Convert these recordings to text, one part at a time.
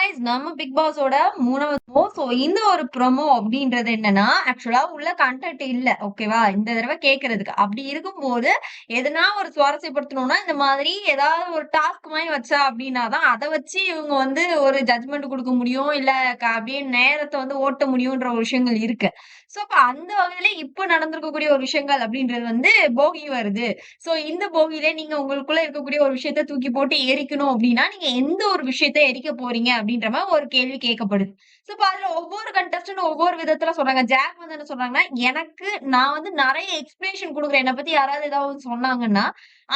Guys நம்ம big பாஸோட மூணாவது so இந்த ஒரு ப்ரோமோ அப்படின்றது என்னன்னா ஆக்சுவலா உள்ள கண்டென்ட் இல்ல. ஓகேவா இந்த தடவை கேட்கறதுக்கு அப்படி இருக்கும்போது எதுனா ஒரு சுவாரஸ்யப்படுத்தணும்னா இந்த மாதிரி ஏதாவது ஒரு டாஸ்க் மாதிரி வச்சா அப்படின்னா தான் அதை வச்சு இவங்க வந்து ஒரு ஜட்மெண்ட் கொடுக்க முடியும். இல்ல அப்படியே நேரத்தை வந்து ஓட்ட முடியும்ன்ற ஒரு விஷயங்கள் இருக்கு. ஸோ அப்ப அந்த வகையில இப்ப நடந்திருக்கக்கூடிய ஒரு விஷயங்கள் அப்படின்றது வந்து போகி வருது. சோ இந்த போகியில நீங்க உங்களுக்குள்ள இருக்கக்கூடிய ஒரு விஷயத்த தூக்கி போட்டு எரிக்கணும் அப்படின்னா நீங்க எந்த ஒரு விஷயத்த எரிக்க போறீங்க அப்படின்ற மாதிரி ஒரு கேள்வி கேட்கப்படுது. சோ இப்ப அதுல ஒவ்வொரு கண்டஸ்டன்ட் ஒவ்வொரு விதத்துல சொல்றாங்க. ஜாக் வந்து என்ன சொல்றாங்கன்னா எனக்கு நான் வந்து நிறைய எக்ஸ்பிளேஷன் கொடுக்குறேன். என்னை பத்தி யாராவது ஏதாவது சொன்னாங்கன்னா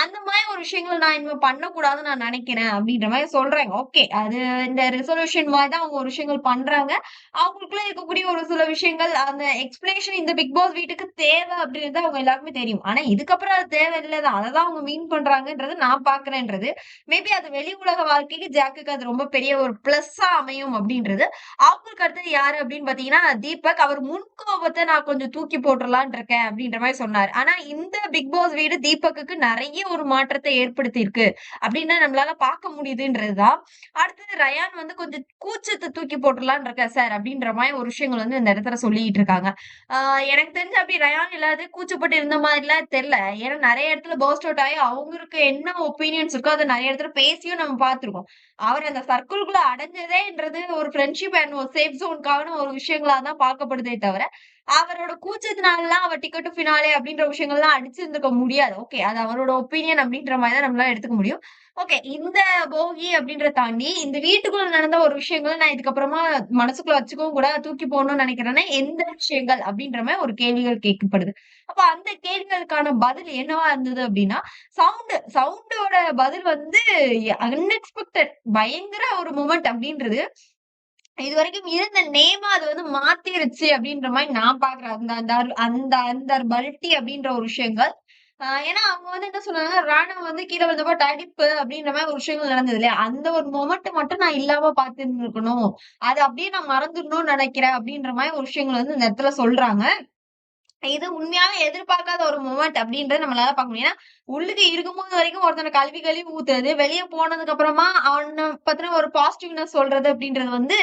அந்த மாதிரி ஒரு விஷயங்களை நான் இனிமே பண்ணக்கூடாதுன்னு நான் நினைக்கிறேன் அப்படின்ற மாதிரி சொல்றாங்க. ஓகே அது இந்த ரெசல்யூஷன் மாதிரி தான் அவங்க ஒரு விஷயங்கள் பண்றாங்க. அவங்களுக்குள்ள இருக்கக்கூடிய ஒரு சில விஷயங்கள் அந்த எக்ஸ்பிளேஷன் இந்த பிக் பாஸ் வீட்டுக்கு தேவை அப்படின்றது அவங்க எல்லாருக்குமே தெரியும். ஆனா இதுக்கப்புறம் அது தேவை இல்லதான் அதை தான் அவங்க மீன் பண்றாங்கன்றது நான் பாக்குறேன்றது மேபி அது வெளி உலக வாழ்க்கைக்கு ஜாக்குக்கு அது ரொம்ப பெரிய ஒரு பிளஸ்ஸா அமையும் அப்படின்றது. அவங்களுக்கு அடுத்தது யாரு அப்படின்னு பாத்தீங்கன்னா தீபக். அவர் முன்கோபத்தை நான் கொஞ்சம் தூக்கி போட்டுடலான் இருக்கேன் அப்படின்ற மாதிரி சொன்னார். ஆனா இந்த பிக் பாஸ் வீடு தீபக்குக்கு நிறைய ஒரு மாற்றத்தை ஏற்படுத்தியிருக்கு. அப்படின்னு நம்மளால பார்க்க முடியுதுன்றதுதான் அடுத்தது ரயான் வந்து கொஞ்சம் கூச்சத்தை தூக்கி போட்டுலான் இருக்கேன் சார் அப்படின்ற மாதிரி ஒரு விஷயங்கள் வந்து இந்த இடத்துல சொல்லிட்டு இருக்காங்க. ஆஹ் எனக்கு தெரிஞ்சு அப்படி ரயான் இல்லாத கூச்சப்பட்டு இருந்த மாதிரிலாம் தெரியல. ஏன்னா நிறைய இடத்துல பர்ஸ்ட் அவுட் ஆகி அவங்களுக்கு என்ன ஒப்பீனியன்ஸ் இருக்கோ அதை நிறைய இடத்துல பேசியும் நம்ம பார்த்திருக்கோம். அவர் அந்த சர்க்கிள்குள்ள அடைஞ்சதேன்றது ஒரு ஃப்ரெண்ட்ஷிப் அண்ட் ஒரு சேஃப் ஜோனுக்கான ஒரு விஷயங்களா தான் பார்க்கப்படுதே தவிர அவரோட கூச்சத்தினாலலாம் அவர் டிக்கெட்டு ஃபினாலே அப்படின்ற விஷயங்கள்லாம் அடிச்சிருந்துக்க முடியாது. ஓகே அது அவரோட ஒப்பீனியன் அப்படின்ற மாதிரி தான் நம்மளால எடுத்துக்க முடியும் ஓகே இந்த போகி அப்படின்ற தாண்டி இந்த வீட்டுக்குள்ள நடந்த ஒரு விஷயங்களை நான் இதுக்கப்புறமா மனசுக்குள்ள வச்சுக்கவும் கூட தூக்கி போகணும்னு நினைக்கிறேன்னா எந்த விஷயங்கள் அப்படின்ற மாதிரி ஒரு கேள்விகள் கேட்கப்படுது அப்ப அந்த கேள்விகளுக்கான பதில் என்னவா இருந்தது அப்படின்னா சவுண்டு சவுண்டோட பதில் வந்து அன்எக்ஸ்பெக்டட் பயங்கர ஒரு மூமெண்ட் அப்படின்றது இது வரைக்கும் இருந்த நேமா அது வந்து மாத்திருச்சு அப்படின்ற மாதிரி நான் பாக்குறேன் அந்த அந்த அந்த அந்த பல்ட்டி அப்படின்ற ஒரு விஷயங்கள் ஏன்னா அவங்க வந்து என்ன சொன்னாங்க ராணுவ வந்து கீழே வந்தப்போ தடிப்பு அப்படின்ற மாதிரி ஒரு விஷயங்கள் நடந்தது இல்லையா? அந்த ஒரு மொமெண்ட் மட்டும் நான் இல்லாம பாத்துருக்கணும் அது அப்படியே நான் மறந்துடணும்னு நினைக்கிறேன் அப்படின்ற மாதிரி ஒரு விஷயங்கள் வந்து இந்த இடத்துல சொல்றாங்க. இது உண்மையாவே எதிர்பார்க்காத ஒரு மூமெண்ட் அப்படின்றத நம்மளால பார்க்க முடியும். ஏன்னா உள்ளுக்கு இருக்கும்போது வரைக்கும் ஒருத்தனை கல்வி கழுவி ஊத்துறது வெளியே போனதுக்கு அப்புறமா அவனை பத்தின ஒரு பாசிட்டிவ்னஸ் சொல்றது அப்படின்றது வந்து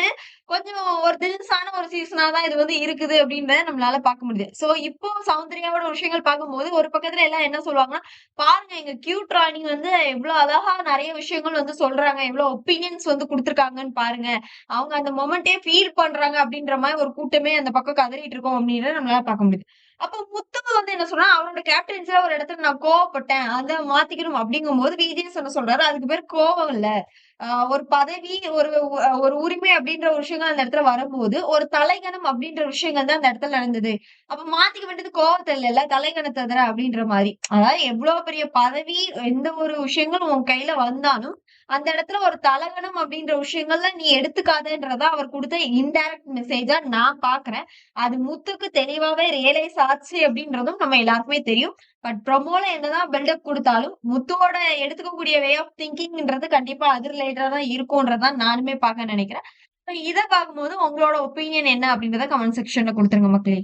கொஞ்சம் ஒரு தில்சான ஒரு சீசனா தான் இது வந்து இருக்குது அப்படின்றத நம்மளால பார்க்க முடியுது. சோ இப்போ சௌந்தர்யாவோட விஷயங்கள் பார்க்கும்போது ஒரு பக்கத்துல எல்லாம் என்ன சொல்லுவாங்கன்னா பாருங்க எங்க கியூட் ராணி வந்து எவ்வளவு அழகா நிறைய விஷயங்கள் வந்து சொல்றாங்க. எவ்வளவு ஒப்பீனியன்ஸ் வந்து கொடுத்துருக்காங்கன்னு பாருங்க. அவங்க அந்த மொமெண்டே ஃபீல் பண்றாங்க அப்படின்ற மாதிரி ஒரு கூட்டமே அந்த பக்கம் கதறிட்டு இருக்கோம் அப்படின்றத நம்மளால பார்க்க முடியுது. அப்ப முத்துக்கு வந்து என்ன சொல்றான் அவனோட கேப்டன்சில ஒரு இடத்துல நான் கோவப்பட்டேன். அதை மாத்திக்கணும். அப்படிங்கும் போது விஜய் சொன்ன சொல்றாரு. அதுக்கு பேர் கோவம் இல்ல. ஒரு பதவி ஒரு ஒரு உரிமை அப்படின்ற ஒரு விஷயங்கள் அந்த இடத்துல வரும்போது ஒரு தலைகணம் அப்படின்ற விஷயங்கள் தான் அந்த இடத்துல நடந்தது. அப்ப மாத்திக்க வேண்டியது கோவத்தை இல்ல தலைகணத்தை அப்படின்ற மாதிரி. அதாவது எவ்வளவு பெரிய பதவி எந்த ஒரு விஷயங்களும் உன் கையில வந்தாலும் அந்த இடத்துல ஒரு தலகணம் அப்படின்ற விஷயங்கள்ல நீ எடுத்துக்காதன்றதா அவர் கொடுத்த இன்டைரக்ட் மெசேஜா நான் பாக்குறேன். அது முத்துக்கு தெளிவாவே ரியலைஸ் ஆச்சு அப்படின்றதும் நம்ம எல்லாருக்குமே தெரியும். பட் ப்ரொமோல என்னதான் பில்டப் கொடுத்தாலும் முத்துவோட எடுத்துக்கக்கூடிய வே ஆஃப் திங்கிங்ன்றது கண்டிப்பா அது ரிலேட்டடா தான் இருக்கும்ன்றதான் நானுமே பார்க்க நினைக்கிறேன். இதை பார்க்கும்போது உங்களோட ஒப்பீனியன் என்ன அப்படின்றத கமெண்ட் செக்ஷன்ல கொடுத்துருங்க மக்களே.